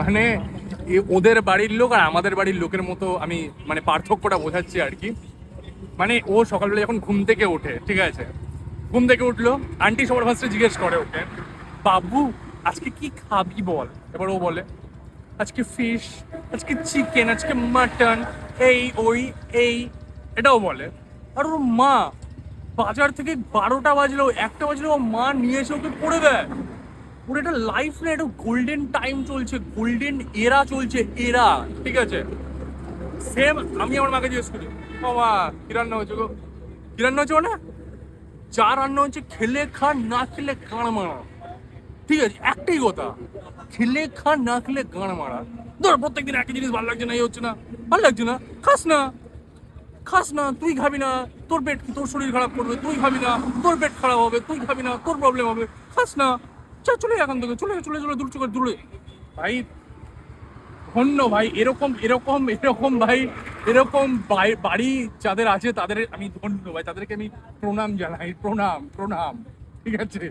মানে ওদের বাড়ির লোক আর আমাদের বাড়ির লোকের মতো আমি মানে পার্থক্যটা বোঝাচ্ছি আর কি। মানে ও সকালবেলা যখন ঘুম থেকে ওঠে, ঠিক আছে? ঘুম থেকে উঠল, আন্টি সবার ফার্স্টে জিজ্ঞেস করে ওকে, বাবু, আজকে কি খাবি বল? এবার ও বলে, আজকে ফিশ আজকে চিকেন আজকে মাটন এই, ওই, এই। এটাও বলে। আর ওর মা, বাজার থেকে বারোটা বাজলো একটা বাজলো ও মা নিয়ে এসে ওকে করে দেয়। ওর একটা লাইফ না একটা গোল্ডেন টাইম চলছে গোল্ডেন এরা চলছে এরা ঠিক আছে? সেম আমি আমার মাকে জিজ্ঞেস করি মা, কি রান্না হয়েছে গো? কি রান্না হচ্ছে না যা রান্না হচ্ছে খেলে খা, না খেলে কাঁড় মারা। ঠিক আছে, একটাই কথা, খেলে খা, না খেলে গাঁড় মারা। ধর, প্রত্যেকদিন একই জিনিস ভালো লাগছে না, এই হচ্ছে না। ভালো লাগছে না? খাস না। খাস না, তুই খাবি না। তোর পেট তোর শরীর খারাপ করবে, তুই খাবি না। তোর পেট খারাপ হবে, তুই খাবি না। তোর প্রবলেম হবে। খাস না। চল চলে এখান থেকে, চলে চলে চলে দূর চোখে দূরে। ভাই, ধন্য ভাই, এরকম এরকম এরকম ভাই, এরকম বাড়ি যাদের আছে তাদের আমি ধন্য ভাই, তাদেরকে আমি প্রণাম জানাই, প্রণাম প্রণাম, ঠিক আছে?